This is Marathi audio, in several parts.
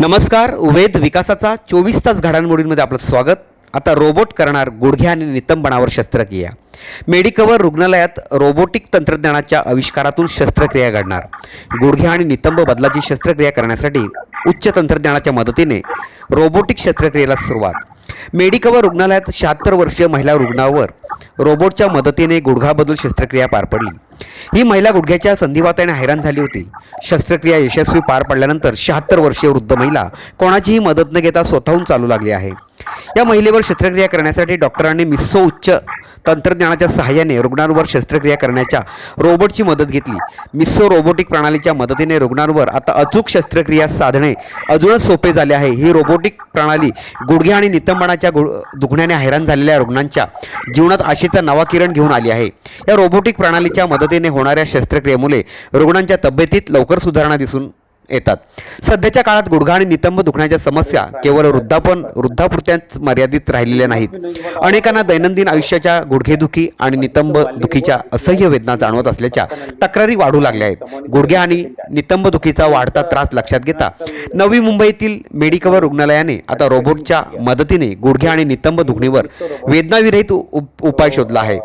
नमस्कार वेद विकासाचा चोवीस तास घडामोडींमध्ये आपलं स्वागत. आता रोबोट करणार गुडघ्या आणि नितंबणावर शस्त्रक्रिया. मेडिकवर रुग्णालयात रोबोटिक तंत्रज्ञानाच्या आविष्कारातून शस्त्रक्रिया घडणार. गुडघ्या आणि नितंब बदलाची शस्त्रक्रिया करण्यासाठी उच्च तंत्रज्ञानाच्या मदतीने रोबोटिक शस्त्रक्रियेला सुरुवात. मेडिकवर रुग्णालयात शहात्तर वर्षीय महिला रुग्णावर रोबोटच्या मदतीने गुडघाबदल शस्त्रक्रिया पार पडली. ही महिला गुडघ्याच्या संधिवाताने हैराण झाली होती. शस्त्रक्रिया यशस्वी पार पडल्यानंतर शहात्तर वर्षीय वृद्ध महिला कोणाचीही मदत न घेता स्वतःहून चालू लागली आहे. या महिलेवर शस्त्रक्रिया करण्यासाठी डॉक्टरांनी मिस्सो उच्च तंत्रज्ञानाच्या सहाय्याने रुग्णांवर शस्त्रक्रिया करण्याच्या रोबोटची मदत घेतली. मिस्सो रोबोटिक प्रणालीच्या मदतीने रुग्णांवर आता अचूक शस्त्रक्रिया साधणे अजूनच सोपे झाले आहे. ही रोबोटिक प्रणाली गुडघे आणि नितंबनाच्या गुड दुखण्याने हैराण झालेल्या रुग्णांच्या जीवनात आशेचा नवा किरण घेऊन आली आहे. या रोबोटिक प्रणालीच्या मदतीने होणाऱ्या शस्त्रक्रियेमुळे रुग्णांच्या तब्येतीत लवकर सुधारणा दिसून येतात. सध्याच्या काळात गुडघा आणि नितंब दुखण्याच्या समस्या केवळ वृद्धापन वृद्धापुरत्याच मर्यादित राहिलेल्या नाहीत. अनेकांना दैनंदिन आयुष्याच्या गुडघेदुखी आणि नितंब दुखीच्या असह्य वेदना जाणवत असल्याच्या तक्रारी वाढू लागल्या आहेत. गुडघ्या आणि नितंब दुखीचा वाढता त्रास लक्षात घेता नवी मुंबईतील मेडिकवर रुग्णालयाने आता रोबोटच्या मदतीने गुडघे आणि नितंब दुखणीवर वेदनाविरहित उप- उपाय शोधला आहे.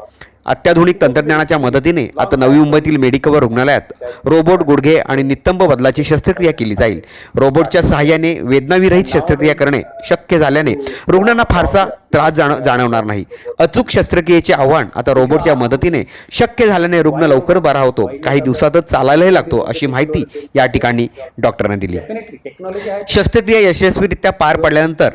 अत्याधुनिक तंत्रज्ञानाच्या मदतीने आता नवी मुंबईतील मेडिकवर रुग्णालयात रोबोट गुडघे आणि नितंब बदलाची शस्त्रक्रिया केली जाईल. रोबोटच्या सहाय्याने वेदनाविरहित शस्त्रक्रिया करणे शक्य झाल्याने रुग्णांना फारसा त्रास जाण जाणवणार नाही. अचूक शस्त्रक्रियेचे आव्हान आता रोबोटच्या मदतीने शक्य झाल्याने रुग्ण लवकर बरा होतो. काही दिवसातच चालायलाही लागतो अशी माहिती या ठिकाणी डॉक्टरांनी दिली. शस्त्रक्रिया यशस्वीरित्या पार पडल्यानंतर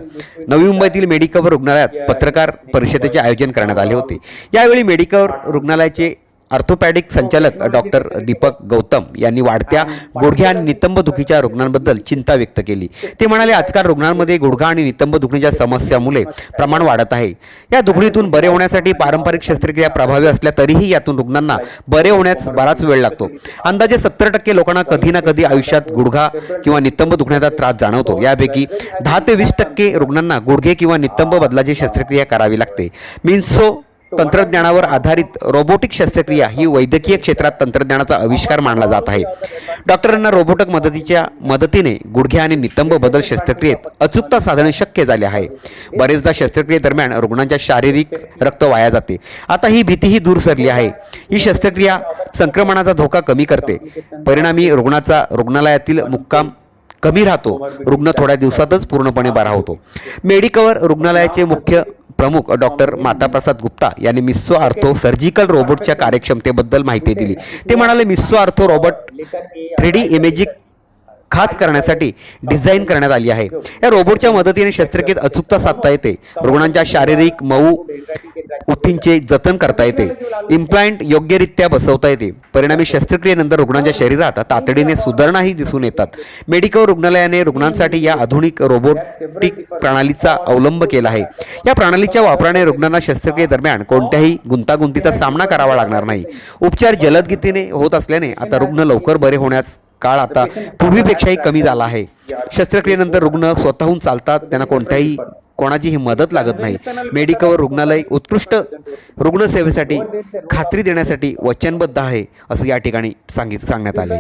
नवी मुंबईतील मेडिकवर रुग्णालयात पत्रकार परिषदेचे आयोजन करण्यात आले होते. यावेळी मेडिकवर रुग्णालयाचे ऑर्थोपॅडिक संचालक डॉक्टर दीपक गौतम यांनी वाढत्या गुडघ्या आणि नितंब दुखीच्या रुग्णांबद्दल चिंता व्यक्त केली. ते म्हणाले आजकाल रुग्णांमध्ये गुडघा आणि नितंब दुखणीच्या समस्यामुळे प्रमाण वाढत आहे. या दुखणीतून बरे होण्यासाठी पारंपरिक शस्त्रक्रिया प्रभावी असल्या तरीही यातून रुग्णांना बरे होण्यास बराच वेळ लागतो. अंदाजे सत्तर टक्के लोकांना कधी ना कधी आयुष्यात गुडघा किंवा नितंब दुखण्याचा त्रास जाणवतो. यापैकी दहा ते वीस टक्के रुग्णांना गुडघे किंवा नितंब बदलाची शस्त्रक्रिया करावी लागते. मिन्सो तंत्रज्ञानावर आधारित रोबोटिक शस्त्रक्रिया ही वैद्यकीय क्षेत्रात तंत्रज्ञानाचा आविष्कार मानला जात आहे. डॉक्टरांना रोबोटिक मदतीच्या मदतीने गुडघ्या आणि नितंब बदल शस्त्रक्रियेत अचूकता साधणे शक्य झाले आहे. बरेचदा शस्त्रक्रियेदरम्यान रुग्णांच्या शारीरिक रक्त वाया जाते. आता ही भीतीही दूर सरली आहे. ही शस्त्रक्रिया संक्रमणाचा धोका कमी करते. परिणामी रुग्णाचा रुग्णालयातील मुक्काम कमी राहतो. रुग्ण थोड्या दिवसातच पूर्णपणे बरा होतो. मेडिकवर रुग्णालयाचे मुख्य प्रमुख डॉक्टर माताप्रसाद गुप्ता यांनी मिस्सो आर्थो सर्जिकल रोबोटच्या कार्यक्षमतेबद्दल माहिती दिली. ते म्हणाले Misso ortho robot three D imaging खास करण्यासाठी डिझाईन करण्यात आली आहे. या रोबोटच्या मदतीने शस्त्रक्रियेत अचूकता साधता येते. रुग्णांच्या शारीरिक मऊ ऊतींचे जतन करता येते. इम्प्लांट योग्यरित्या बसवता येते. परिणामी शस्त्रक्रियेनंतर रुग्णांच्या शरीरात तातडीने सुधारणाही दिसून येतात. मेडिकल रुग्णालयाने रुग्णांसाठी या आधुनिक रोबोटिक प्रणालीचा अवलंब केला आहे. या प्रणालीच्या वापराने रुग्णांना शस्त्रक्रियेदरम्यान कोणत्याही गुंतागुंतीचा सामना करावा लागणार नाही. उपचार जलदगतीने होत असल्याने आता रुग्ण लवकर बरे होण्यास काळ आता पूर्वीपेक्षाही कमी झाला आहे. शस्त्रक्रियेनंतर रुग्ण स्वतःहून चालतात त्यांना कोणत्याही कोणाचीही मदत लागत नाही. मेडिकवर रुग्णालय उत्कृष्ट रुग्णसेवेसाठी खात्री देण्यासाठी वचनबद्ध आहे असं या ठिकाणी सांगित सांगण्यात आले